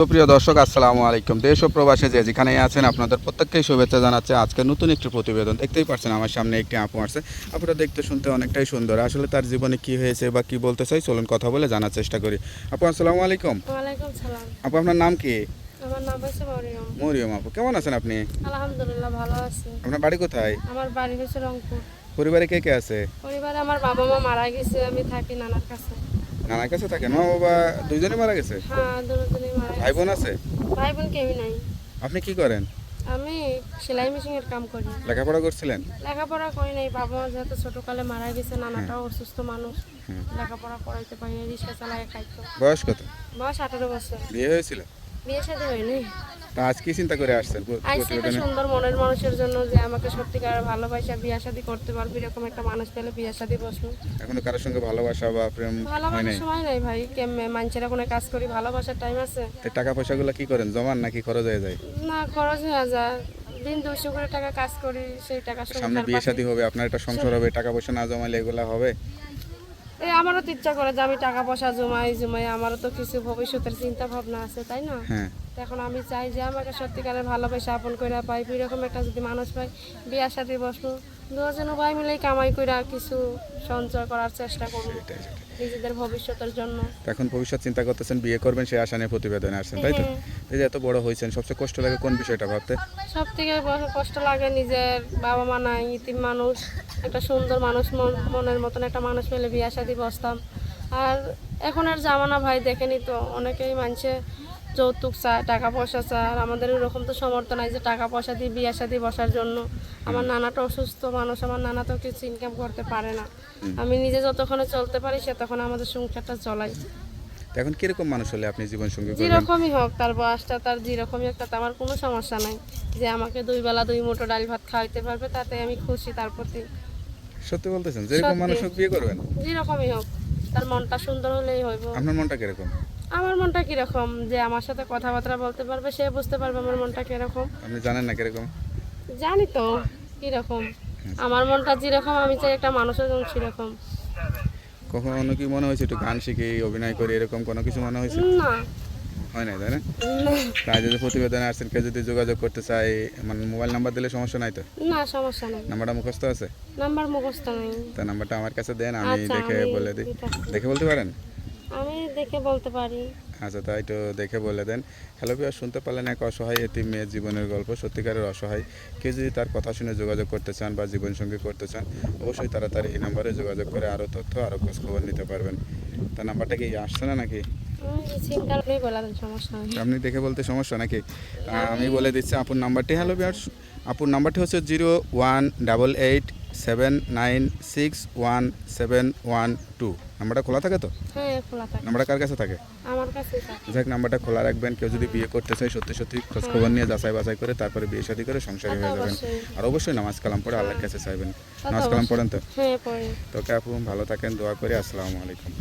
সুপ্রিয় দর্শক আসসালামু আলাইকুম। দেশ ও প্রবাসে যে যেখানে আছেন আপনাদের প্রত্যেককেই শুভেচ্ছা জানাচ্ছে। আজকে নতুন একটি প্রতিবেদন। দেখতেই পাচ্ছেন আমার সামনে একটি আপু আসছে আপুটা দেখতে শুনতে অনেকটাই সুন্দর। আসলে তার জীবনে কি হয়েছে বা কি বলতে চাই চলুন কথা বলে জানার চেষ্টা করি। আপু আসসালামু আলাইকুম। আপু আপনার নাম কি? আমার নাম হচ্ছে মরিয়ম। মরিয়ম আপু কেমন আছেন আপনি? আলহামদুলিল্লাহ ভালো আছি। আপনার বাড়ি কোথায়? আমার বাড়ি হচ্ছে রংপুর। পরিবারে কে কে আছে? পরিবারে আমার বাবা মা মারা গেছে আমি থাকি নানার কাছে। নানার কাছে থাকে মা বাবা দুইজনে মারা গেছে? হ্যাঁ দুজনেই মারা ভাই বোন আছে? ভাই বোন কেউই নাই। আপনি কি করেন? আমি সেলাই মেশিনের কাম করি। লেখাপড়া করছিলেন? লেখাপড়া করি নাই বাবা মা যেহেতু ছোটকালে মারা গেছে নানাটাও অসুস্থ মানুষ। লেখাপড়া করাইতে পারি রিক্সা চালায় খাইতো। বয়স কত? বয়স আঠারো বছর। বিয়ে হয়েছিল? বিয়ে সাথে হয়নি। তা আজ কি চিন্তা করে আসছেন? একটা সুন্দর মনের মানুষের জন্য যে আমাকে সত্যিকার ভালোবাসা বিয়া শাদী করতে পারবে এরকম একটা মানুষ পেলে বিয়া শাদী বসবো এখনও কারোর সঙ্গে ভালোবাসা বা প্রেম হয় নাই? সময় নাই ভাই কেমনে মানুষের কোনো কাজ করি ভালোবাসার টাইম আছে। টাকা পয়সাগুলো কি করেন জমান নাকি খরচ হয়ে যায়? না খরচ হয়ে যায়। দিন করে টাকা কাজ করি সেই টাকা সামনে বিয়ে শাদী হবে আপনার একটা সংসার হবে টাকা পয়সা না জমালে এগুলা হবে? এই আমারও তো ইচ্ছা করে যে আমি টাকা পয়সা জমাই জমাই আমারও তো কিছু ভবিষ্যতের চিন্তা ভাবনা আছে তাই না? হ্যাঁ। এখন আমি চাই যে আমাকে সত্যিকারের ভালোবাসা আপন করে পাই এরকম একটা যদি মানুষ পাই বিয়ার সাথে বসবো। দুজন ভাই মিলেই কামাই করে কিছু সঞ্চয় করার চেষ্টা করব নিজেদের ভবিষ্যতের জন্য। এখন ভবিষ্যৎ চিন্তা করতেছেন বিয়ে করবেন সেই আশা নিয়ে প্রতিবেদনে আসছেন তাই তো? হ্যাঁ। এই যে এত বড় হয়েছেন সবচেয়ে কষ্ট লাগে কোন বিষয়টা ভাবতে? সব থেকে কষ্ট লাগে নিজের বাবা মা নাই ইতিম মানুষ একটা সুন্দর মানুষ মন- মনের মতন একটা মানুষ পেলে বিয়া শাদি বসতাম। আর এখন আর জামানা ভাই দেখেনি তো অনেকেই মানছে যৌতুক চায় টাকা পয়সা চায় আর আমাদের ওরকম তো সমর্থ নাই যে টাকা পয়সা দিয়ে বিয়ে শাদি বসার জন্য। আমার নানাটা অসুস্থ মানুষ আমার নানা তো কিছু ইনকাম করতে পারে না। আমি নিজে যতক্ষণে চলতে পারি সে তখন আমাদের সংসারটা চলাই। এখন কীরকম মানুষ হলে আপনি জীবন সঙ্গী যেরকমই হোক তার বয়সটা তার যেরকমই হোক তাতে আমার কোনো সমস্যা নাই। যে আমাকে দুই বেলা দুই মুঠো ডাল ভাত খাওয়াইতে পারবে তাতে আমি খুশি তার প্রতি। সত্যি বলতেছেন? যেরকম মানুষ হোক বিয়ে করবেন? যেরকমই হোক তার মনটা সুন্দর হলেই হইব। আপনার মনটা কীরকম? আমার মনটা কীরকম? যে আমার সাথে কথাবার্তা বলতে পারবে সে বুঝতে পারবে আমার মনটা কীরকম। আপনি জানেন না কীরকম? জানি তো কীরকম? আমার মনটা যেরকম আমি চাই একটা মানুষের যেন সেরকম। কখনো কি মনে হয়েছে? একটু গান শিখি অভিনয় করি এরকম কোনো কিছু মনে হয়েছে? না। হয় না তাই না? তাই যদি প্রতিবেদনে আসছেন কেউ যদি যোগাযোগ করতে চায় মানে মোবাইল নাম্বার দিলে সমস্যা নাই তো? না সমস্যা নেই। নাম্বারটা মুখস্থ আছে? নাম্বার মুখস্থ নেই। তা নাম্বারটা আমার কাছে দেন আমি আচ্ছা, দেখে বলে দিই। দেখে বলতে পারেন? দেখে বলতে পারি। আচ্ছা তাই তো দেখে বলে দেন। হ্যালো বিয়া শুনতে পারলেন এক অসহায় এটি মেয়ের জীবনের গল্প সত্যিকারের অসহায়। কেউ যদি তার কথা শুনে যোগাযোগ করতে চান বা জীবনসঙ্গী করতে চান অবশ্যই তাড়াতাড়ি এই নাম্বারে যোগাযোগ করে আরও তথ্য আরও খোঁজ খবর নিতে পারবেন। তার নাম্বারটা কি আসছে না নাকি? আমি আপনি বলে সমস্যা আপনি দেখে বলতে সমস্যা নাকি? আমি বলে দিচ্ছি আপুর নাম্বারটি। হ্যালো বিয়ার্স আপুর নাম্বারটি হচ্ছে zero one double eight seven nine six one seven one two নাম্বারটা খোলা থাকে তো? হ্যাঁ খোলা থাকে। নাম্বারটা কার কাছে থাকে? আমার কাছে থাকে। যাক নাম্বারটা খোলা রাখবেন। কেউ যদি বিয়ে করতে চায় সত্যি সত্যি খোঁজ খবর নিয়ে যাচাই বাছাই করে তারপরে বিয়ে শাদী করে সংসারী হয়ে যাবেন। আর অবশ্যই নামাজ কালাম পড়ে আল্লাহর কাছে চাইবেন। নামাজ কালাম পড়েন তো? হ্যাঁ তোকে আপু ভালো থাকেন দোয়া করে। আসসালামু আলাইকুম।